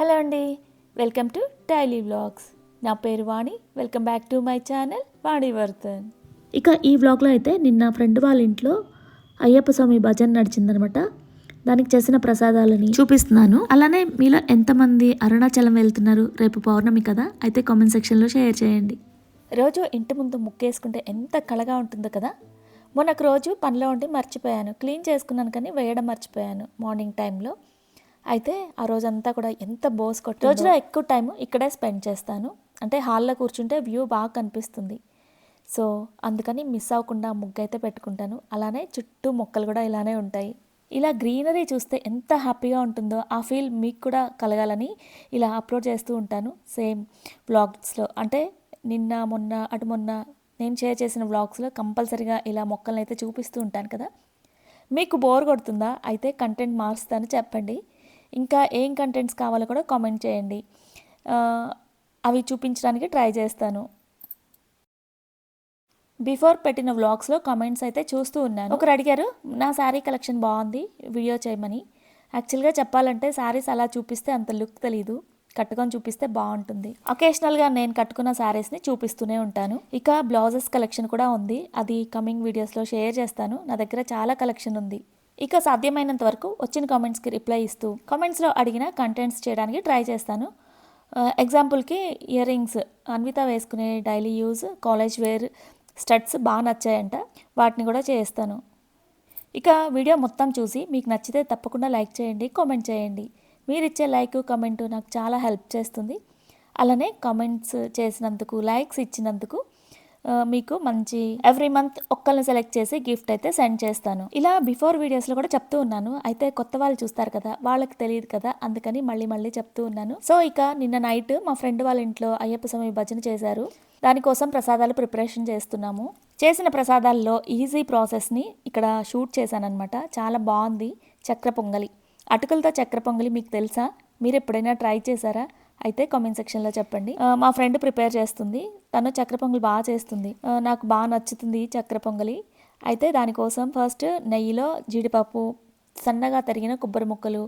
Hello అండి welcome to daily vlogs. నా పేరు Vani welcome back to my channel Vani Vardhan. ఇక ఈ వ్లాగ్లో అయితే నిన్న ఫ్రెండ్ వాళ్ళ ఇంట్లో అయ్యప్ప స్వామి భజన నడిచిందనమాట. దానికి చేసిన ప్రసాదాలని చూపిస్తున్నాను. అలానే మీలో ఎంతమంది అరుణాచలం వెళ్తున్నారు రేపు పౌర్ణమి కదా అయితే కామెంట్ సెక్షన్లో షేర్ చేయండి. రోజు ఇంటి ముందు ముగ్గేసుకుంటే ఎంత కళగా ఉంటుందో కదా. మొన్నొక రోజు పనిలో ఉండి మర్చిపోయాను. క్లీన్ చేసుకున్నాను కానీ వేయడం మర్చిపోయాను. మార్నింగ్ టైంలో అయితే ఆ రోజంతా కూడా ఎంత బోస్ కొట్టి రోజులో ఎక్కువ టైం ఇక్కడే స్పెండ్ చేస్తాను. అంటే హాల్లో కూర్చుంటే వ్యూ బాగా కనిపిస్తుంది. సో అందుకని మిస్ అవ్వకుండా ముగ్గు అయితే పెట్టుకుంటాను. అలానే చుట్టూ మొక్కలు కూడా ఇలానే ఉంటాయి. ఇలా గ్రీనరీ చూస్తే ఎంత హ్యాపీగా ఉంటుందో ఆ ఫీల్ మీకు కూడా కలగాలని ఇలా అప్లోడ్ చేస్తూ ఉంటాను. సేమ్ వ్లాగ్స్లో. అంటే నిన్న మొన్న అటు మొన్న నేను షేర్ చేసిన వ్లాగ్స్లో కంపల్సరీగా ఇలా మొక్కలను అయితే చూపిస్తూ ఉంటాను కదా. మీకు బోర్ కొడుతుందా? అయితే కంటెంట్ మారుస్తాను చెప్పండి. ఇంకా ఏం కంటెంట్స్ కావాలో కూడా కామెంట్ చేయండి. అవి చూపించడానికి ట్రై చేస్తాను. బిఫోర్ పెట్టిన వ్లాగ్స్లో కామెంట్స్ అయితే చూస్తూ ఉన్నాను. ఒకరు అడిగారు నా శారీ కలెక్షన్ బాగుంది వీడియో చేయమని. యాక్చువల్గా చెప్పాలంటే శారీస్ అలా చూపిస్తే అంత లుక్ తెలీదు. కట్టుకొని చూపిస్తే బాగుంటుంది. ఒకేషనల్గా నేను కట్టుకున్న శారీస్ని చూపిస్తూనే ఉంటాను. ఇక బ్లౌజెస్ కలెక్షన్ కూడా ఉంది. అది కమింగ్ వీడియోస్లో షేర్ చేస్తాను. నా దగ్గర చాలా కలెక్షన్ ఉంది. ఇక సాధ్యమైనంత వరకు వచ్చిన కామెంట్స్కి రిప్లై ఇస్తూ కామెంట్స్లో అడిగిన కంటెంట్స్ చేయడానికి ట్రై చేస్తాను. ఎగ్జాంపుల్కి ఇయర్ రింగ్స్ అన్విత వేసుకునే daily use college wear studs బాగా నచ్చాయంట. వాటిని కూడా చేస్తాను. ఇక వీడియో మొత్తం చూసి మీకు నచ్చితే తప్పకుండా లైక్ చేయండి కామెంట్ చేయండి. మీరు ఇచ్చే లైక్ కామెంట్ నాకు చాలా హెల్ప్ చేస్తుంది. అలానే కామెంట్స్ చేసినందుకు లైక్స్ ఇచ్చినందుకు మీకు మంచి ఎవ్రీ మంత్ ఒక్కరిని సెలెక్ట్ చేసి గిఫ్ట్ అయితే సెండ్ చేస్తాను. ఇలా బిఫోర్ వీడియోస్లో కూడా చెప్తూ ఉన్నాను. అయితే కొత్త వాళ్ళు చూస్తారు కదా వాళ్ళకి తెలియదు కదా అందుకని మళ్ళీ మళ్ళీ చెప్తూ ఉన్నాను. సో ఇక నిన్న నైట్ మా ఫ్రెండ్ వాళ్ళ ఇంట్లో అయ్యప్ప స్వామి భజన చేశారు. దానికోసం ప్రసాదాలు ప్రిపరేషన్ చేస్తున్నాము. చేసిన ప్రసాదాల్లో ఈజీ ప్రాసెస్ని ఇక్కడ షూట్ చేశానమాట చాలా బాగుంది. చక్ర పొంగలి. అటుకులతో చక్ర పొంగలి మీకు తెలుసా? మీరు ఎప్పుడైనా ట్రై చేశారా? అయితే కామెంట్ సెక్షన్లో చెప్పండి. మా ఫ్రెండ్ ప్రిపేర్ చేస్తుంది. తను చక్ర పొంగలి బాగా చేస్తుంది. నాకు బాగా నచ్చుతుంది చక్ర పొంగలి. అయితే దానికోసం ఫస్ట్ నెయ్యిలో జీడిపప్పు సన్నగా తరిగిన కొబ్బరి ముక్కలు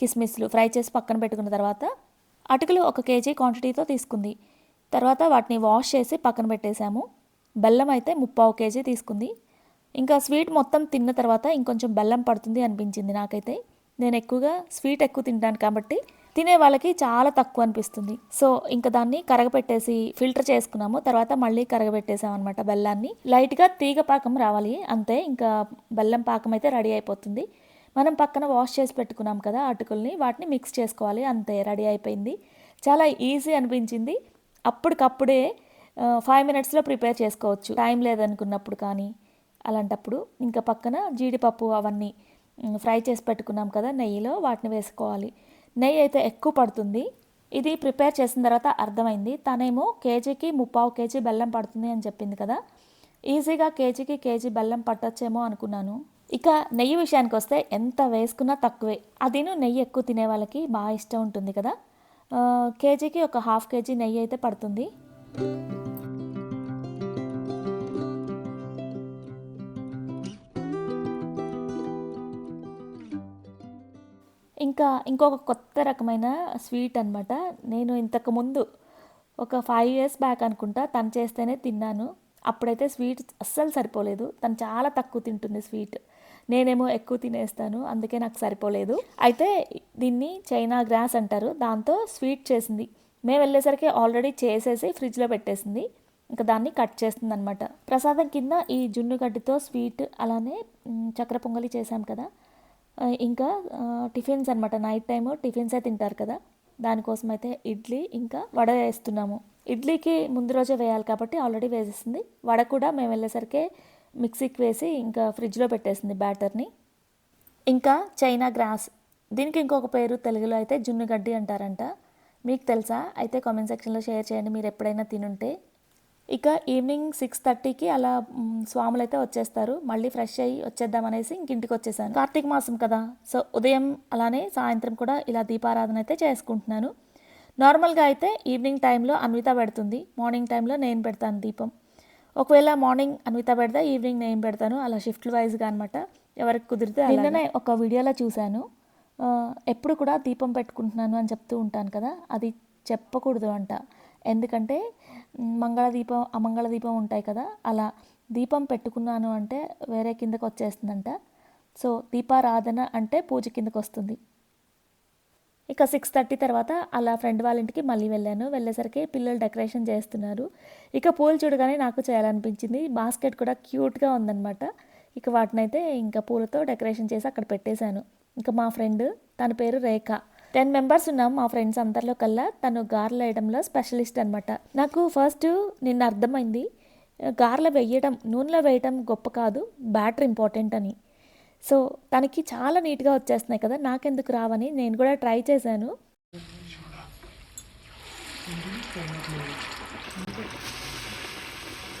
కిస్మిస్లు ఫ్రై చేసి పక్కన పెట్టుకున్న తర్వాత అటుకులు ఒక కేజీ క్వాంటిటీతో తీసుకుంది. తర్వాత వాటిని వాష్ చేసి పక్కన పెట్టేశాము. బెల్లం అయితే ముప్పావు కేజీ తీసుకుంది. ఇంకా స్వీట్ మొత్తం తిన్న తర్వాత ఇంకొంచెం బెల్లం పడుతుంది అనిపించింది నాకైతే. నేను ఎక్కువగా స్వీట్ ఎక్కువ తింటాను కాబట్టి తినే వాళ్ళకి చాలా తక్కువ అనిపిస్తుంది. సో ఇంకా దాన్ని కరగపెట్టేసి ఫిల్టర్ చేసుకున్నాము. తర్వాత మళ్ళీ కరగబెట్టేసాం అనమాట బెల్లాన్ని. లైట్గా తీగ పాకం రావాలి. అంతే ఇంకా బెల్లం పాకం అయితే రెడీ అయిపోతుంది. మనం పక్కన వాష్ చేసి పెట్టుకున్నాం కదా అటుకుల్ని వాటిని మిక్స్ చేసుకోవాలి. అంతే రెడీ అయిపోయింది. చాలా ఈజీ అనిపించింది. అప్పటికప్పుడే ఫైవ్ మినిట్స్లో ప్రిపేర్ చేసుకోవచ్చు. టైం లేదనుకున్నప్పుడు కానీ అలాంటప్పుడు. ఇంకా పక్కన జీడిపప్పు అవన్నీ ఫ్రై చేసి పెట్టుకున్నాం కదా నెయ్యిలో వాటిని వేసుకోవాలి. నెయ్యి అయితే ఎక్కువ పడుతుంది. ఇది ప్రిపేర్ చేసిన తర్వాత అర్థమైంది. తనేమో కేజీకి ముప్పావు కేజీ బెల్లం పడుతుంది అని చెప్పింది కదా. ఈజీగా కేజీకి కేజీ బెల్లం పట్టొచ్చేమో అనుకున్నాను. ఇక నెయ్యి విషయానికి వస్తే ఎంత వేసుకున్నా తక్కువే. అదిను నెయ్యి ఎక్కువ తినే వాళ్ళకి బాగా ఇష్టం ఉంటుంది కదా. కేజీకి ఒక హాఫ్ కేజీ నెయ్యి అయితే పడుతుంది. ఇంకా ఇంకొక కొత్త రకమైన స్వీట్ అనమాట నేను ఇంతకుముందు ఒక ఫైవ్ ఇయర్స్ బ్యాక్ అనుకుంటా తను చేస్తేనే తిన్నాను. అప్పుడైతే స్వీట్ అస్సలు సరిపోలేదు. తను చాలా తక్కువ తింటుంది స్వీట్. నేనేమో ఎక్కువ తినేస్తాను అందుకే నాకు సరిపోలేదు. అయితే దీన్ని చైనా గ్రాస్ అంటారు. దాంతో స్వీట్ చేసింది. మేము వెళ్ళేసరికి ఆల్రెడీ చేసేసి ఫ్రిడ్జ్లో పెట్టేసింది. ఇంకా దాన్ని కట్ చేస్తుంది అనమాట ప్రసాదం కింద ఈ జున్ను గడ్డితో స్వీట్ అలానే చక్ర పొంగలి చేశాం కదా. ఇంకా టిఫిన్స్ అనమాట నైట్ టైము టిఫిన్సే తింటారు కదా. దానికోసం అయితే ఇడ్లీ ఇంకా వడ వేస్తున్నాము. ఇడ్లీకి ముందు రోజే వేయాలి కాబట్టి ఆల్రెడీ వేసేసింది. వడ కూడా మేము వెళ్ళేసరికి మిక్సీకి వేసి ఇంకా ఫ్రిడ్జ్లో పెట్టేసింది బ్యాటర్ని. ఇంకా చైనా గ్రాస్. దీనికి ఇంకొక పేరు తెలుగులో అయితే జున్ను గడ్డి అంటారంట. మీకు తెలుసా? అయితే కామెంట్ సెక్షన్లో షేర్ చేయండి. మీరు ఎప్పుడైనా తినుంటే. ఇక ఈవినింగ్ సిక్స్ థర్టీకి అలా స్వాములు అయితే వచ్చేస్తారు. మళ్ళీ ఫ్రెష్ అయ్యి వచ్చేద్దామనేసి ఇంక ఇంటికి వచ్చేసాను. కార్తీక మాసం కదా సో ఉదయం అలానే సాయంత్రం కూడా ఇలా దీపారాధన అయితే చేసుకుంటున్నాను. నార్మల్గా అయితే ఈవినింగ్ టైంలో అన్విత పెడుతుంది. మార్నింగ్ టైంలో నేను పెడతాను దీపం. ఒకవేళ మార్నింగ్ అన్విత పెడితే ఈవినింగ్ నేను పెడతాను. అలా షిఫ్ట్ వైజ్గా అనమాట ఎవరికి కుదిరితే నిన్ననే ఒక వీడియోలో చూశాను. ఎప్పుడు కూడా దీపం పెట్టుకుంటున్నాను అని చెప్తూ ఉంటాను కదా. అది చెప్పకూడదు అంట. ఎందుకంటే మంగళదీపం మంగళ దీపం దీపం ఉంటాయి కదా అలా దీపం పెట్టుకున్నాను అంటే వేరే కిందకు వచ్చేస్తుందంట. సో దీపారాధన అంటే పూజ కిందకు వస్తుంది ఇక సిక్స్ థర్టీ తర్వాత అలా ఫ్రెండ్ వాళ్ళ ఇంటికి మళ్ళీ వెళ్ళాను. వెళ్ళేసరికి పిల్లలు డెకరేషన్ చేస్తున్నారు. ఇక పూలు చూడగానే నాకు చేయాలనిపించింది. బాస్కెట్ కూడా క్యూట్గా ఉందన్నమాట. ఇక వాటినైతే ఇంకా పూలతో డెకరేషన్ చేసి అక్కడ పెట్టేశాను. ఇంకా మా ఫ్రెండ్ తన పేరు రేఖ. టెన్ మెంబర్స్ ఉన్నాం మా ఫ్రెండ్స్ అందరిలో కల్లా. తను గారెలు వేయడంలో స్పెషలిస్ట్ అనమాట నాకు ఫస్ట్ నిన్న అర్థమైంది గారెలు వేయడం నూనెలో వేయడం గొప్ప కాదు బ్యాటర్ ఇంపార్టెంట్ అని. సో తనకి చాలా నీట్గా వచ్చేస్తున్నాయి కదా నాకెందుకు రావని నేను కూడా ట్రై చేశాను.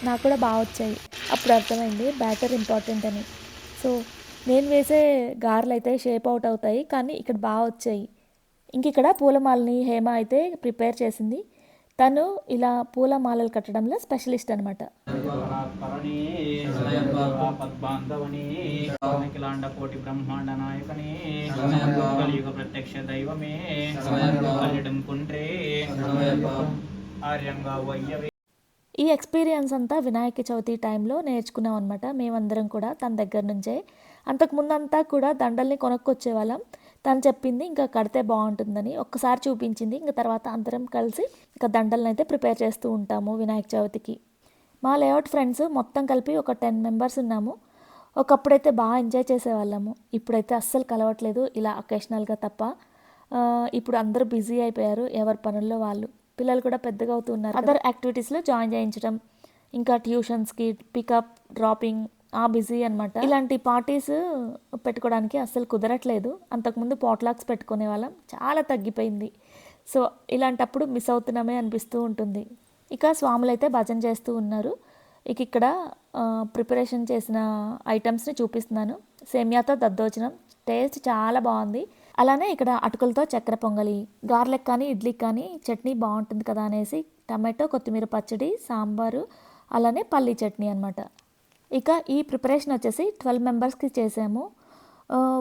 నాకు కూడా బాగా వచ్చాయి. అప్పుడు అర్థమైంది బ్యాటర్ ఇంపార్టెంట్ అని. సో నేను వేసే గారెలు అయితే షేప్ అవుట్ అవుతాయి కానీ ఇక్కడ బాగా వచ్చాయి. ఇంక ఇక్కడ పూలమాలని హేమ అయితే ప్రిపేర్ చేసింది. తను ఇలా పూలమాలలు కట్టడంలో స్పెషలిస్ట్ అనమాట పరణి పద్బాంధవని అఖిలాండ కోటి బ్రహ్మాండ నాయకని కలియుగ ప్రత్యక్ష దైవమే కలిడం కుంట్రే ఆర్యంగా వయ్యవే. ఈ ఎక్స్పీరియన్స్ అంతా వినాయక చవితి టైంలో నేర్చుకున్నాం అనమాట మేమందరం కూడా తన దగ్గర నుంచే. అంతకు ముందంతా కూడా దండల్ని కొనుక్కొచ్చే వాళ్ళం తను చెప్పింది ఇంకా కడితే బాగుంటుందని ఒక్కసారి చూపించింది. ఇంకా తర్వాత అందరం కలిసి ఇంకా దండలను అయితే ప్రిపేర్ చేస్తూ ఉంటాము వినాయక చవితికి. మా లేఅవుట్ ఫ్రెండ్స్ మొత్తం కలిపి ఒక టెన్ మెంబర్స్ ఉన్నాము. ఒకప్పుడైతే బాగా ఎంజాయ్ చేసేవాళ్ళము. ఇప్పుడైతే అస్సలు కలవట్లేదు. ఇలా అకేషనల్గా తప్ప ఇప్పుడు అందరూ బిజీ అయిపోయారు. ఎవరి పనుల్లో వాళ్ళు. పిల్లలు కూడా పెద్దగా అవుతున్నారు అదర్ యాక్టివిటీస్లో జాయిన్ చేయించడం. ఇంకా ట్యూషన్స్కి పికప్ డ్రాపింగ్ ఆ బిజీ అనమాట ఇలాంటి పార్టీస్ పెట్టుకోవడానికి అస్సలు కుదరట్లేదు. అంతకుముందు పాట్లాక్స్ పెట్టుకునే వాళ్ళం. చాలా తగ్గిపోయింది. సో ఇలాంటప్పుడు మిస్ అవుతున్నామే అనిపిస్తూ ఉంటుంది. ఇక స్వాములు అయితే భజన చేస్తూ ఉన్నారు. ఇక ఇక్కడ ప్రిపరేషన్ చేసిన ఐటమ్స్ని చూపిస్తున్నాను. సేమియాతో దద్దోజనం. టేస్ట్ చాలా బాగుంది. అలానే ఇక్కడ అటుకులతో చక్కెర పొంగలి గార్లిక్ కానీ ఇడ్లీ కానీ చట్నీ బాగుంటుంది కదా అనేసి టమాటో కొత్తిమీర పచ్చడి సాంబారు అలానే పల్లీ చట్నీ అనమాట ఇక ఈ ప్రిపరేషన్ వచ్చేసి ట్వెల్వ్ మెంబర్స్కి చేసాము.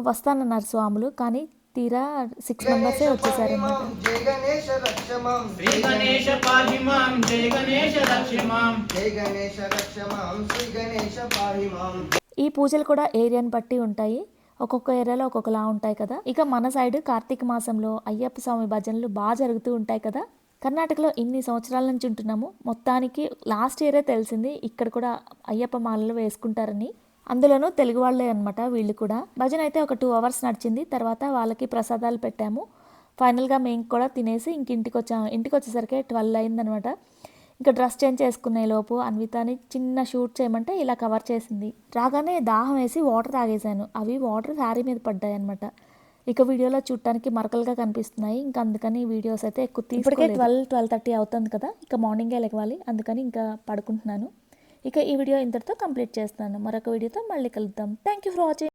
వస్తానన్నారు స్వాములు కానీ తీరా సిక్స్ మెంబర్సే వచ్చేసారనమాట జై గణేశ రక్షమాం శ్రీ గణేశ పాహి మాం జయ గణేశ దక్షిమాం జై గణేశ రక్షమాం శ్రీ గణేశ పాహి మాం ఈ పూజలు కూడా ఏరియాని బట్టి ఉంటాయి. ఒక్కొక్క ఏరియాలో ఒక్కొక్కలా ఉంటాయి కదా. ఇక మన సైడ్ కార్తీక మాసంలో అయ్యప్ప స్వామి భజనలు బాగా జరుగుతూ ఉంటాయి కదా. కర్ణాటకలో ఇన్ని సంవత్సరాల నుంచి ఉంటున్నాము. మొత్తానికి లాస్ట్ ఇయరే తెలిసింది. ఇక్కడ కూడా అయ్యప్ప మాలలు వేసుకుంటారని. అందులోనూ తెలుగు వాళ్ళే అనమాట వీళ్ళు కూడా. భజన అయితే ఒక టూ అవర్స్ నడిచింది. తర్వాత వాళ్ళకి ప్రసాదాలు పెట్టాము. ఫైనల్గా మేము కూడా తినేసి ఇంక ఇంటికి వచ్చాము ఇంటికి వచ్చేసరికి ట్వెల్వ్ అయిందనమాట ఇంకా డ్రెస్ చేంజ్ చేసుకునే లోపు అన్వితాని చిన్న షూట్ చేయమంటే ఇలా కవర్ చేసింది. రాగానే దాహం వేసి వాటర్ తాగేశాను. అవి వాటర్ శారీ మీద పడ్డాయి అనమాట ఇక వీడియోలో చూడటానికి మరకలుగా కనిపిస్తున్నాయి. ఇంకా అందుకని వీడియోస్ అయితే ఎక్కువ ఇప్పటికే ట్వెల్వ్ ట్వెల్వ్ థర్టీ అవుతుంది కదా. ఇక మార్నింగే లెగవాలి అందుకని ఇంకా పడుకుంటున్నాను. ఇక ఈ వీడియో ఇంతటితో కంప్లీట్ చేస్తాను మరొక వీడియోతో మళ్ళీ కలుద్దాం. Thank you for watching